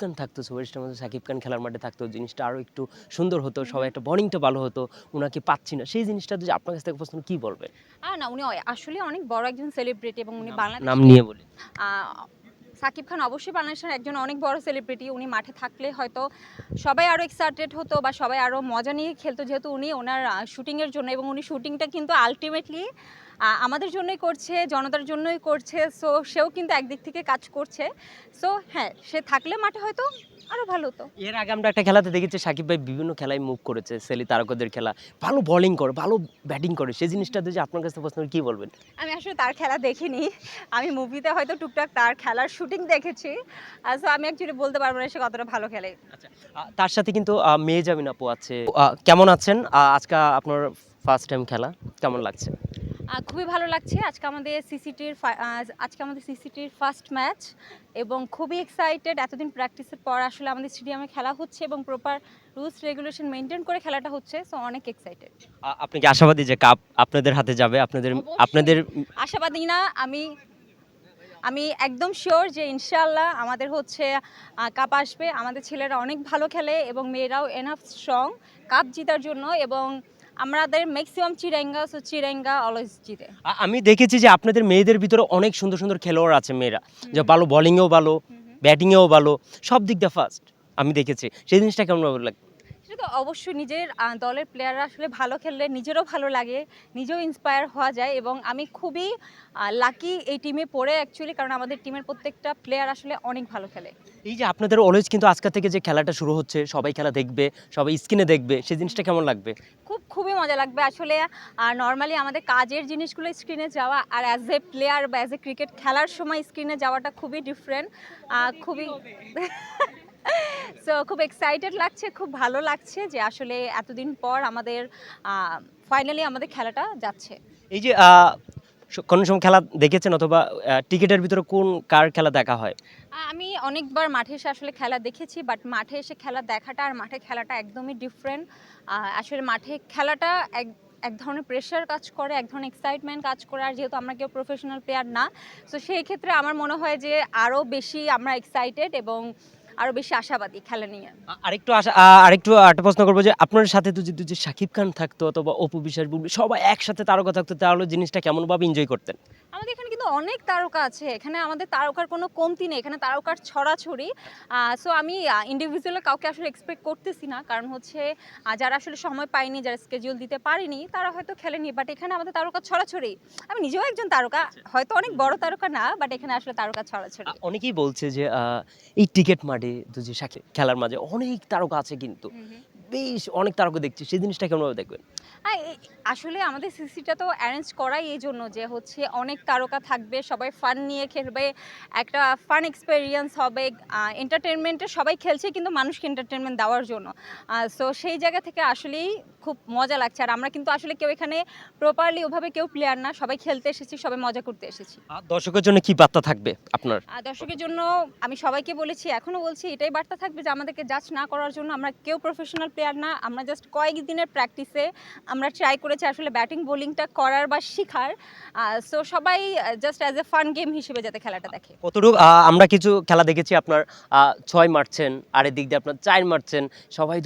খান থাকতো সুপারস্টার মধ্যে সাকিব খান খেলার মাঠে থাকতো জিনিসটা আরও একটু সুন্দর হতো সবাই একটা বর্নিংটা ভালো হতো ওনাকে পাচ্ছি না। সেই জিনিসটা যদি আপনার কাছ থেকে প্রশ্ন কি বলবেন? না উনি আসলে অনেক বড় একজন সেলিব্রিটি এবং উনি বাংলা নাম নিয়ে বলি। সাকিব খান অবশ্যই বাংলাদেশের একজন অনেক বড় সেলিব্রিটি উনি মাঠে থাকলে হয়তো সবাই আরও এক্সাইটেড হতো বা সবাই আরও মজা নিয়ে খেলতো যেহেতু উনি ওনার শুটিংয়ের জন্য এবং উনি শুটিংটা কিন্তু আলটিমেটলি আমাদের জন্যই করছে জনতার জন্যই করছে সো সেও কিন্তু একদিক থেকে কাজ করছে। সো হ্যাঁ সে থাকলে মাঠে হয়তো আরও ভালো হতো। এর আগে আমরা একটা খেলাতে দেখেছি সাকিব ভাই বিভিন্ন খেলায় মুভ করেছে সেলি তারকদের খেলা ভালো বোলিং করে ভালো ব্যাটিং করে সেই জিনিসটা যদি আপনার কাছে প্রশ্ন কি বলবেন? আমি আসলে তার খেলা দেখিনি আমি মুভিতে হয়তো টুকটাক তার খেলার শুটিং দেখেছি। সো আমি অ্যাকচুয়ালি বলতে পারব না সে কতটা ভালো খেলে। আচ্ছা তার সাথে কিন্তু মেয়ে জামিন আপু আছে। কেমন আছেন? আজকে আপনার ফার্স্ট টাইম খেলা কেমন লাগছে? খুবই ভালো লাগছে। আজকে আমাদের সিসিটির আজকে আমাদের সিসিটির ফার্স্ট ম্যাচ এবং খুবই এক্সাইটেড এতদিন প্র্যাকটিসের পর আসলে আমাদের স্টেডিয়ামে খেলা হচ্ছে এবং প্রপার রুলস রেগুলেশন মেনটেন করে খেলাটা হচ্ছে সো অনেক এক্সাইটেড আপনি কি আশাবাদী যে কাপ আপনাদের হাতে যাবে? আপনাদের আপনাদের আশাবাদী না আমি আমি একদম শিওর যে ইনশাআল্লাহ আমাদের হচ্ছে কাপ আসবে। আমাদের ছেলেরা অনেক ভালো খেলে এবং মেয়েরাও এনাফ স্ট্রং কাপ জেতার জন্য এবং আমাদের ম্যাক্সিমাম চিরাঙ্গা সো চিরাঙ্গা অলওয়েজ জিতে। আমি দেখেছি যে আপনাদের মেয়েদের ভিতরে অনেক সুন্দর সুন্দর খেলোয়াড় আছে মেয়েরা। যে ভালো বলিংয়েও ভালো ব্যাটিংয়েও ভালো সব দিক দিয়ে ফার্স্ট আমি দেখেছি। সেই জিনিসটা কেমন লাগে সেটা তো অবশ্যই নিজের দলের প্লেয়াররা আসলে ভালো খেললে নিজেরও ভালো লাগে নিজেও ইন্সপায়ার হওয়া যায় এবং আমি খুবই লাকি এই টিমে পড়ে অ্যাকচুয়ালি কারণ আমাদের টিমের প্রত্যেকটা প্লেয়ার আসলে অনেক ভালো খেলে। এই যে আপনাদের অলওয়েজ কিন্তু আজকে থেকে যে খেলাটা শুরু হচ্ছে সবাই খেলা দেখবে সবাই স্ক্রিনে দেখবে সেই জিনিসটা কেমন লাগবে? খুব খুবই মজা লাগবে। আসলে আর নর্মালি আমাদের কাজের জিনিসগুলো স্ক্রিনে যাওয়া আর অ্যাজ এ প্লেয়ার বা অ্যাজ এ ক্রিকেট খেলার সময় স্ক্রিনে যাওয়াটা খুবই ডিফারেন্ট খুবই সো খুব এক্সাইটেড লাগছে খুব ভালো লাগছে যে আসলে এতদিন পর আমাদের ফাইনালি আমাদের খেলাটা যাচ্ছে। এই যে কোন সময় খেলা দেখেছেন অথবা টিকিটের ভিতরে কোন কার খেলা দেখা হয়? আমি অনেকবার মাঠে এসে আসলে খেলা দেখেছি বাট মাঠে এসে খেলা দেখাটা আর মাঠে খেলাটা একদমই ডিফারেন্ট আসলে মাঠে খেলাটা এক এক ধরনের প্রেশার কাজ করে এক ধরনের এক্সাইটমেন্ট কাজ করে আর যেহেতু আমরা কেউ প্রফেশনাল প্লেয়ার না তো সেই ক্ষেত্রে আমার মনে হয় যে আরও বেশি আমরা এক্সাইটেড এবং আরও বেশি আশাবাদী খেলা নিয়ে। আরেকটু আশা আরেকটু একটা প্রশ্ন করব যে আপনার সাথে তো যদি সাকিব শাকিব খান থাকতো অথবা অপু বিশ্বাস বুবলি সবাই একসাথে তারকা থাকতো তাহলে জিনিসটা কেমন ভাবে এনজয় করতেন? আমাদের এখানে অনেক তারকা আছে। এখানে আমাদের তারকার কোনো কমতি নেই। এখানে তারকার ছড়াছড়ি। সো আমি ইন্ডিভিজুয়াল কাউকে আসলে এক্সপেক্ট করতেছি না। কারণ হচ্ছে যারা আসলে সময় পায়নি যারা স্কেজিউল দিতে পারেনি তারা হয়তো খেলেনি। বাট এখানে আমাদের তারকা ছড়াছড়ি। আমি নিজেও একজন তারকা। হয়তো অনেক বড় তারকা না বাট এখানে আসলে তারকা ছড়াছড়ি। অনেকেই বলছে যে এই টিকিট মাঠে যে খেলার মাঝে অনেক তারকা আছে কিন্তু। বেশ অনেক তারকা দেখছি সেই জিনিসটা কেমনভাবে দেখবেন? আসলে আমাদের সিসিটা তো অ্যারেঞ্জ করাই এই জন্য যে হচ্ছে অনেক তারকা থাকবে সবাই ফান নিয়ে খেলবে একটা ফান এক্সপেরিয়েন্স হবে এন্টারটেনমেন্টে সবাই খেলছে কিন্তু মানুষকে এন্টারটেনমেন্ট দেওয়ার জন্য। সো সেই জায়গা থেকে আসলেই খুব মজা লাগছে। আর আমরা কিন্তু আসলে কেউ এখানে প্রপারলি ওভাবে কেউ প্লেয়ার না সবাই খেলতে এসেছি সবাই মজা করতে এসেছি। দর্শকের জন্য কি বার্তা থাকবে আপনার? দর্শকের জন্য আমি সবাইকে বলেছি এখনও বলছি এটাই বার্তা থাকবে যে আমাদেরকে জাজ না করার জন্য আমরা কেউ প্রফেশনাল প্লেয়ার না, আমরা জাস্ট কয়েক দিনের প্র্যাকটিসে আমরা ট্রাই করেছি আসলে ব্যাটিং বোলিংটা করার বা শেখার। সো সবাই just as a fun game হিসেবে যাতে খেলাটা দেখে। কতটুকু আমরা কিছু খেলা দেখেছি আপনার ছয় মারছেন আর এদিক দিয়ে আপনার চার মারছেন, সবাই